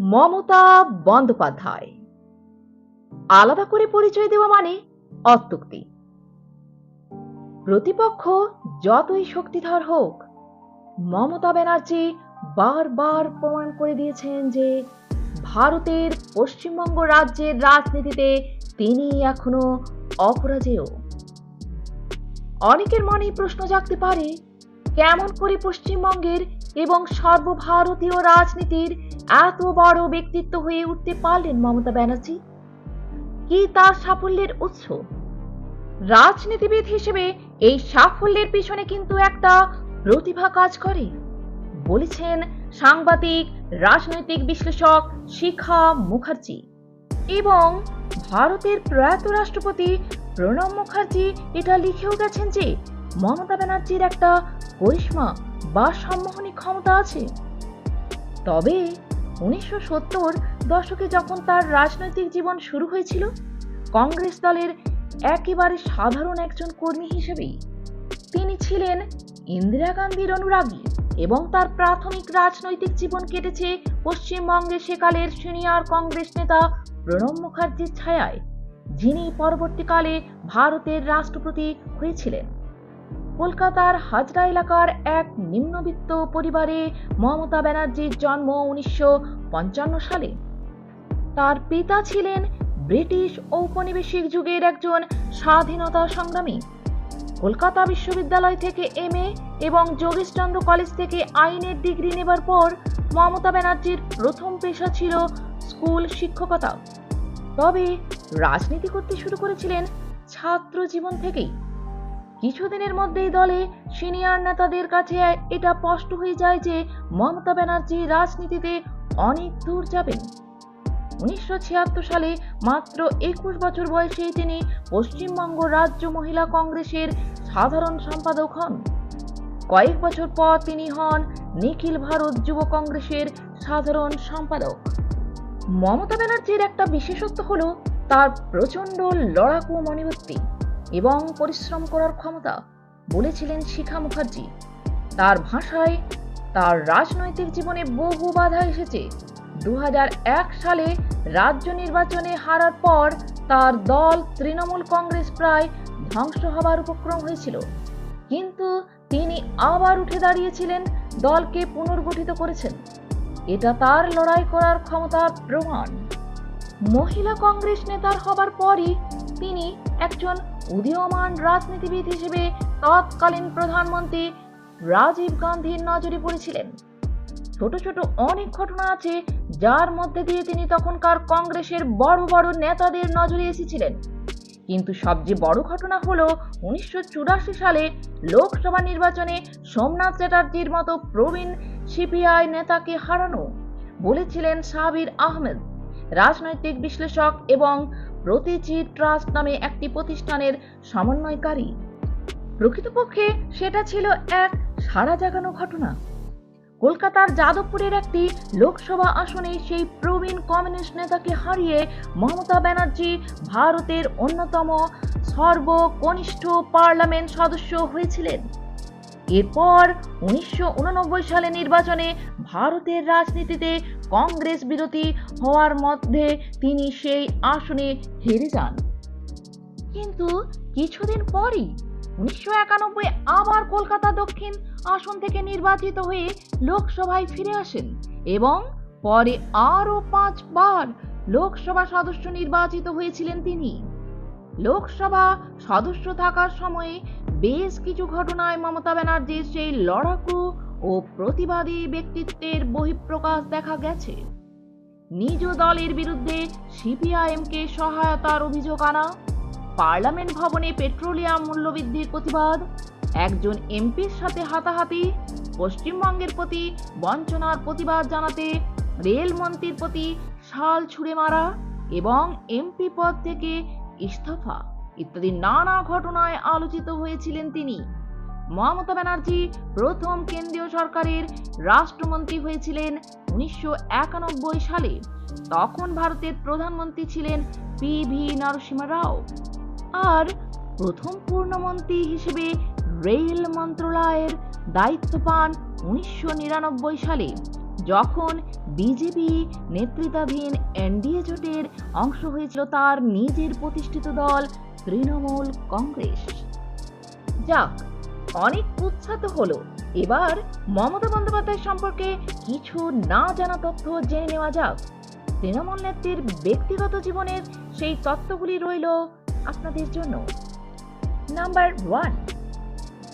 মমতা বন্দ্যোপাধ্যায়। আলাদা করে পরিচয় দেওয়া মানে অত্যুক্তি। প্রতিপক্ষ যতই শক্তিধর হোক, মমতা ব্যানার্জি বারবার প্রমাণ করে দিয়েছেন যে ভারতের পশ্চিমবঙ্গ রাজ্যের রাজনীতিতে তিনি এখনও অপরাজেয়। অনেকের মনে প্রশ্ন জাগতে পারে, কেমন করে পশ্চিমবঙ্গের এবং সর্বভারতীয় রাজনীতির এত বড় ব্যক্তিত্ব হয়ে উঠতে পারলেন মমতা ব্যানার্জি? কি তার সাফল্যের উৎস? রাজনীতিবিদ হিসেবে এই সাফল্যের পিছনে কিন্তু একটা প্রতিভা কাজ করে, বলেছেন সাংবাদিক, রাজনৈতিক বিশ্লেষক শিখা মুখার্জি এবং ভারতের প্রয়াত রাষ্ট্রপতি প্রণব মুখার্জি এটা লিখেও গেছেন যে মমতা ব্যানার্জির একটা করিশ্মা বা সম্মোহনী ক্ষমতা আছে। তবে উনিশশো সত্তর দশকে যখন তার রাজনৈতিক জীবন শুরু হয়েছিল, কংগ্রেস দলের একেবারে সাধারণ একজন কর্মী হিসেবেই তিনি ছিলেন ইন্দিরা গান্ধীর অনুরাগী এবং তার প্রাথমিক রাজনৈতিক জীবন কেটেছে পশ্চিমবঙ্গে সেকালের সিনিয়র কংগ্রেস নেতা প্রণব মুখার্জির ছায়ায়, যিনি পরবর্তীকালে ভারতের রাষ্ট্রপতি হয়েছিলেন। কলকাতার হাজরা এলাকার এক নিম্নবিত্ত পরিবারে মমতা ব্যানার্জির জন্ম উনিশশো পঞ্চান্ন সালে। তার পিতা ছিলেন ব্রিটিশ ঔপনিবেশিক যুগের একজন স্বাধীনতা সংগ্রামী। কলকাতা বিশ্ববিদ্যালয় থেকে এম এবং যোগেশচন্দ্র কলেজ থেকে আইনের ডিগ্রি নেবার পর মমতা ব্যানার্জির প্রথম পেশা ছিল স্কুল শিক্ষকতা। তবে রাজনীতি করতে শুরু করেছিলেন ছাত্র জীবন থেকেই। কিছুদিনের মধ্যেই দলে সিনিয়র নেতাদের কাছে এটা স্পষ্ট হয়ে যায় যে মমতা ব্যানার্জি রাজনীতিতে অনেক দূর যাবেন। উনিশশো ছিয়াত্তর সালে মাত্র একুশ বছর বয়সেই তিনি পশ্চিমবঙ্গ রাজ্য মহিলা কংগ্রেসের সাধারণ সম্পাদক হন। কয়েক বছর পর তিনি হন নিখিল ভারত যুব কংগ্রেসের সাধারণ সম্পাদক। মমতা ব্যানার্জির একটা বিশেষত্ব হল তার প্রচণ্ড লড়াকু মনোবৃত্তি এবং পরিশ্রম করার ক্ষমতা বলেছিলেন শিখা মুখার্জি। তার ভাষায় তার রাজনৈতিক জীবনে বহু বাধা এসেছে। দু হাজার এক সালে রাজ্য নির্বাচনে হারার পর তার দল তৃণমূল কংগ্রেস প্রায় ধ্বংস হবার উপক্রম হয়েছিল। কিন্তু তিনি আবার উঠে দাঁড়িয়েছিলেন, দলকে পুনর্গঠিত করেছেন। এটা তার লড়াই করার ক্ষমতার প্রমাণ। মহিলা কংগ্রেস নেতার হবার পরই তিনি একজন উদীয়মান রাজনীতিবিদ হিসেবে তৎকালীন প্রধানমন্ত্রী রাজীব গান্ধীর নজরে পড়েছিলেন। ছোট ছোট অনেক ঘটনা আছে যার মধ্যে দিয়ে তিনি তখনকার কংগ্রেসের বড় বড় নেতাদের নজরে এসেছিলেন। কিন্তু সবচেয়ে বড় ঘটনা হল উনিশশো চুরাশি সালে লোকসভা নির্বাচনে সোমনাথ চ্যাটার্জির মতো প্রবীণ সিপিআই নেতাকে হারানো, বলেছিলেন সাবির আহমেদ, রাজনৈতিক বিশ্লেষক এবং প্রতিচি ট্রাস্ট নামে একটি প্রতিষ্ঠানের সমন্বয়কারী। প্রকৃতপক্ষে সেটা ছিল এক সারা জাগানো ঘটনা। কলকাতার যাদবপুরের একটি লোকসভা আসনে সেই প্রবীণ কমিউনিস্ট নেতাকে হারিয়ে মমতা ব্যানার্জি ভারতের অন্যতম সর্বকনিষ্ঠ পার্লামেন্ট সদস্য হয়েছিলেন। এরপর উনিশশো সালে নির্বাচনে ভারতের রাজনীতিতে কংগ্রেস বিরোধী হওয়ার মধ্যে তিনি সেই আসনে হেরে যান। কিন্তু কিছুদিন পরই উনিশশো একানব্বই আবার কলকাতা দক্ষিণ আসন থেকে নির্বাচিত হয়ে লোকসভায় ফিরে আসেন এবং পরে আরও পাঁচবার লোকসভা সদস্য নির্বাচিত হয়েছিলেন তিনি। লোকসভা সদস্য থাকার সময়ে বেশ কিছু ঘটনায় মমতা ব্যানার্জির সেই লড়াকু ও প্রতিবাদী ব্যক্তিত্বের বহিঃপ্রকাশ দেখা গেছে। নিজ দলের বিরুদ্ধে সিপিআইএমকে সহায়তার অভিযোগ আনা, পার্লামেন্ট ভবনে পেট্রোলিয়াম মূল্যবৃদ্ধির প্রতিবাদ, একজন এমপির সাথে হাতাহাতি, পশ্চিমবঙ্গের প্রতি বঞ্চনার প্রতিবাদ জানাতে রেলমন্ত্রীর প্রতি শাল ছুঁড়ে মারা এবং এমপি পদ থেকে ইস্তফা ইত্যাদি নানা ঘটনায় আলোচিত হয়েছিলেন তিনি। মমতা ব্যানার্জি প্রথম কেন্দ্রীয় সরকারের রাষ্ট্রমন্ত্রী হয়েছিলেন উনিশশো একানব্বই সালে। তখন ভারতের প্রধানমন্ত্রী ছিলেন পি ভি নরসিংহ রাও। আর প্রথম পূর্ণমন্ত্রী হিসেবে রেল মন্ত্রণালয়ের দায়িত্ব পান উনিশশো নিরানব্বই সালে, যখন বিজেপি নেতৃত্বাধীন এনডিএ জোটের অংশ হয়েছিল তার নিজের প্রতিষ্ঠিত দল তৃণমূল কংগ্রেস। যাক অনেক উৎসাহ হলো। এবার মমতা বন্দ্যোপাধ্যায় সম্পর্কে কিছু না জানা তথ্য জেনে নেওয়া যাক। তৃণমূল নেত্রীর ব্যক্তিগত জীবনের সেই তত্ত্বগুলি রইল আপনাদের জন্য। নাম্বার ওয়ান,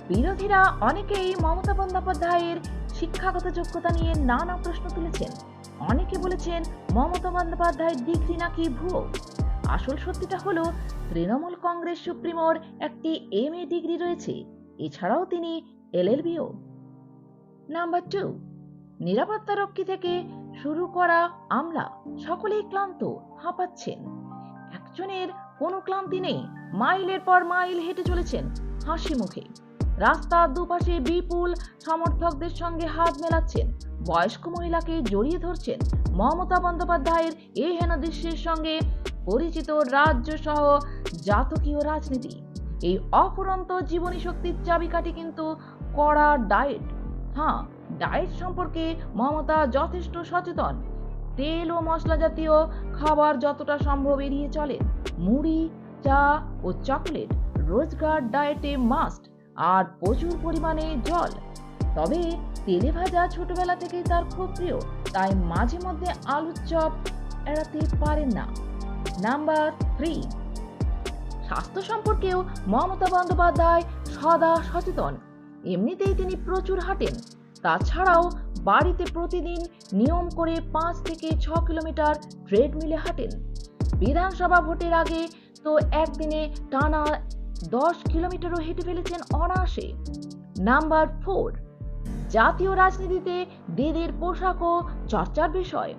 বিরোধীরা অনেকেই মমতা বন্দ্যোপাধ্যায়ের শিক্ষাগত যোগ্যতা নিয়ে নানা প্রশ্ন তুলেছেন। অনেকে বলেছেন মমতা বন্দ্যোপাধ্যায়ের ডিগ্রি নাকি ভুয়ো। আসল সত্যিটা হলো, তৃণমূল কংগ্রেস সুপ্রিমোর একটি এম এ ডিগ্রি রয়েছে। এছাড়াও তিনি এলএলবিও নাম্বার টু নিরাপত্তা রক্ষী থেকে শুরু করা আমলা, সকলেই ক্লান্ত, হাঁপাচ্ছেন। একজনের কোনো ক্লান্তি নেই, মাইলের পর মাইল হেঁটে চলেছেন হাসি মুখে। রাস্তার দুপাশে বিপুল সমর্থকদের সঙ্গে হাত মেলাচ্ছেন, বয়স্ক মহিলাকে জড়িয়ে ধরছেন মমতা বন্দ্যোপাধ্যায়ের এই হেন দৃশ্যের সঙ্গে পরিচিত রাজ্য সহ জাতকীয় রাজনীতি। এই অফুরন্ত জীবনী শক্তির চাবিকাঠি কিন্তু কড়া ডায়েট। হ্যাঁ ডায়েট সম্পর্কে মমতা যথেষ্ট সচেতন। তেল ও মশলা জাতীয় খাবার যতটা সম্ভব এড়িয়ে চলে। মুড়ি, চা ও চকলেট রোজগার ডায়েটে মাস্ট, আর প্রচুর পরিমাণে জল। তবে তেলে ভাজা ছোটবেলা থেকেই তার খুব প্রিয়, তাই মাঝে মধ্যে আলুর চপ এড়াতে পারেন না। নাম্বার থ্রি স্বাস্থ্য সম্পর্কেও মমতা বন্দ্যোপাধ্যায় সদা সচেতন। এমনিতেই তিনি প্রচুর হাঁটেন। তাছাড়াও বাড়িতে প্রতিদিন নিয়ম করে পাঁচ থেকে ছ কিলোমিটার ট্রেডমিলে হাঁটেন। বিধানসভা ভোটের আগে তো একদিনে টানা দশ কিলোমিটারও হেঁটে ফেলেছেন অনায়াসে। নাম্বার ফোর, জাতীয় রাজনীতিতে দেদের পোশাকও চর্চার বিষয়।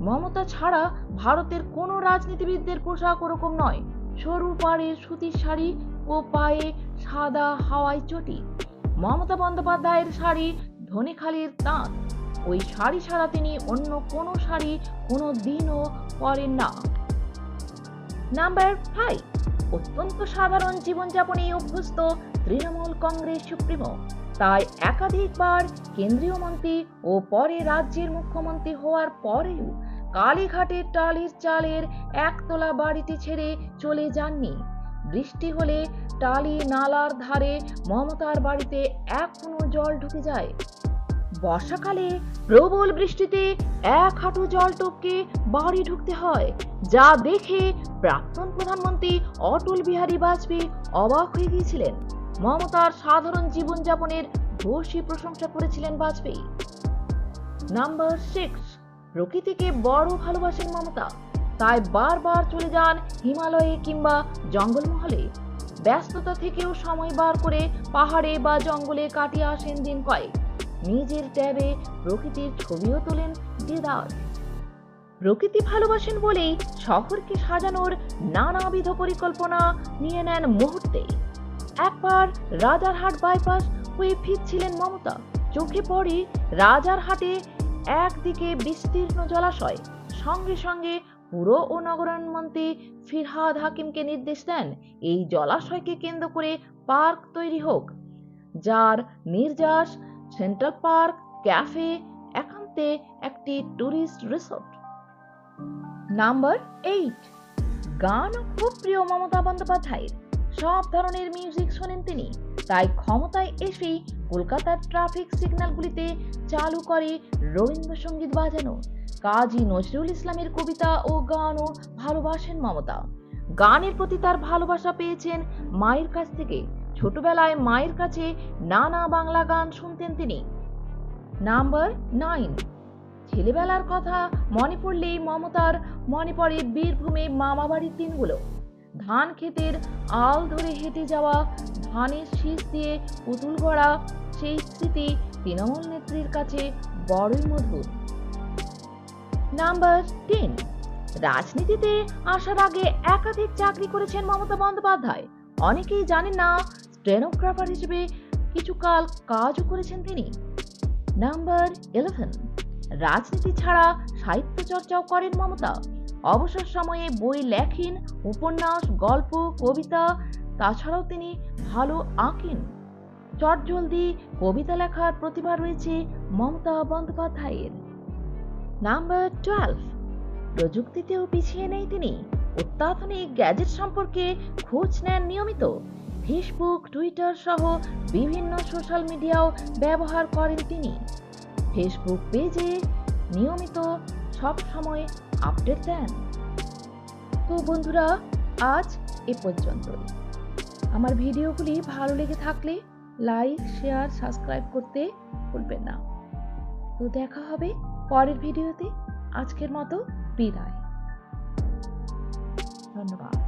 মমতা ছাড়া ভারতের কোনো রাজনীতিবিদদের পোশাক ওরকম নয়। সরু পাড়ে সুতির শাড়ি ও পায়ে সাদা হাওয়াই চটি। মমতা বন্দ্যোপাধ্যায়ের শাড়ি ধনেখালির তাঁত। ওই শাড়ি ছাড়া তিনি অন্য কোনো শাড়ি কোনো দিনও পরেন না। নাম্বার ফাইভ অত্যন্ত সাধারণ জীবনযাপনে অভ্যস্ত তৃণমূল কংগ্রেস সুপ্রিমো। তাই একাধিকবার কেন্দ্রীয় মন্ত্রী ও পরে রাজ্যের মুখ্যমন্ত্রী হওয়ার পরেও কালীঘাটের টালির চালের একতলা বাড়িটি ছেড়ে চলে যাননি। বৃষ্টি হলে টালি নালার ধারে মমতার বাড়িতে এখনও জল ঢুকে যায়। বর্ষাকালে প্রবল বৃষ্টিতে এক হাঁটু জল টপকে বাড়ি ঢুকতে হয়, যা দেখে প্রাক্তন প্রধানমন্ত্রী অটল বিহারী বাজপেয়ী অবাক হয়ে গিয়েছিলেন। মমতার সাধারণ জীবনযাপনের ভূয়সী প্রশংসা করেছিলেন বাজপেয়ী। Number six. প্রকৃতিকে বড় ভালোবাসেন মমতা। তাই বারবার চলে যান হিমালয়ে কিংবা জঙ্গলমহলে। ব্যস্ততা থেকেও সময় বার করে পাহাড়ে বা জঙ্গলে কাটিয়ে আসেন দিন কয়েক। নিজের ট্যাবে প্রকৃতির ছবিও তোলেন দিদার। প্রকৃতি ভালোবাসেন বলেই শহরকে সাজানোর নানাবিধ পরিকল্পনা নিয়ে নেন মুহূর্তে। একবার রাজারহাট বাইপাস হয়ে ফিরছিলেন মমতা। চোখে পড়ে রাজারহাটে একদিকে বিস্তীর্ণ জলাশয়, সঙ্গে সঙ্গে পুর ও নগরায়ণ মন্ত্রী ফিরহাদ হাকিমকে নির্দেশ দেন, এই জলাশয়কে কেন্দ্র করে পার্ক তৈরি হোক, যার নির্যাস সেন্ট্রাল পার্ক, ক্যাফে, একান্তে একটি ট্যুরিস্ট রিসোর্ট। নাম্বার এইট, গান খুব প্রিয় মমতা বন্দ্যোপাধ্যায়ের। সব ধরনের মিউজিক শোনেন তিনি। তাই ক্ষমতায় এসেই কলকাতার ট্রাফিক সিগন্যালগুলিতে চালু করে রবীন্দ্রসঙ্গীত বাজানো। কাজী নজরুল ইসলামের কবিতা ও গানও ভালোবাসেন মমতা। গানের প্রতি তার ভালোবাসা পেয়েছেন মায়ের কাছ থেকে। ছোটবেলায় মায়ের কাছে নানা বাংলা গান শুনতেন তিনি। Number nine. ছেলেবেলার কথা মনে পড়লেই মমতার মনে পড়ে বীরভূমে মামাবাড়ির দিনগুলো। ধান ক্ষেতের আল ধরে হেঁটে যাওয়া ধানের শীষ দিয়ে পুতুল গড়া, সেই স্মৃতি তৃণমূল নেত্রীর কাছে বড়ই মধুর। নাম্বার টেন রাজনীতিতে আসার আগে একাধিক চাকরি করেছেন মমতা বন্দ্যোপাধ্যায়। অনেকেই জানেন না স্টেনোগ্রাফার হিসেবে কিছুকাল কাজও করেছেন তিনি। নাম্বার ইলেভেন রাজনীতি ছাড়া সাহিত্য চর্চাও করেন মমতা। অবসর সময়ে বই লেখেন, উপন্যাস, গল্প, কবিতা তাছাড়াও তিনি ভালো আঁকেন। চটজলদি কবিতা লেখার প্রতিভা রয়েছে মমতা বন্দ্যোপাধ্যায়ের। নাম্বার টুয়েলভ প্রযুক্তিতেও পিছিয়ে নেই তিনি। অত্যাধুনিক গ্যাজেট সম্পর্কে খোঁজ নেন নিয়মিত। ফেসবুক, টুইটার সহ বিভিন্ন সোশ্যাল মিডিয়াও ব্যবহার করেন তিনি। ফেসবুক পেজে নিয়মিত সব সময় আপডেট দেন। তো বন্ধুরা, আজ এ পর্যন্তই। আমার ভিডিওগুলি ভালো লেগে থাকলে লাইক, শেয়ার, সাবস্ক্রাইব করতে ভুলবেন না। তো দেখা হবে পরের ভিডিওতে। আজকের মতো বিদায়। ধন্যবাদ।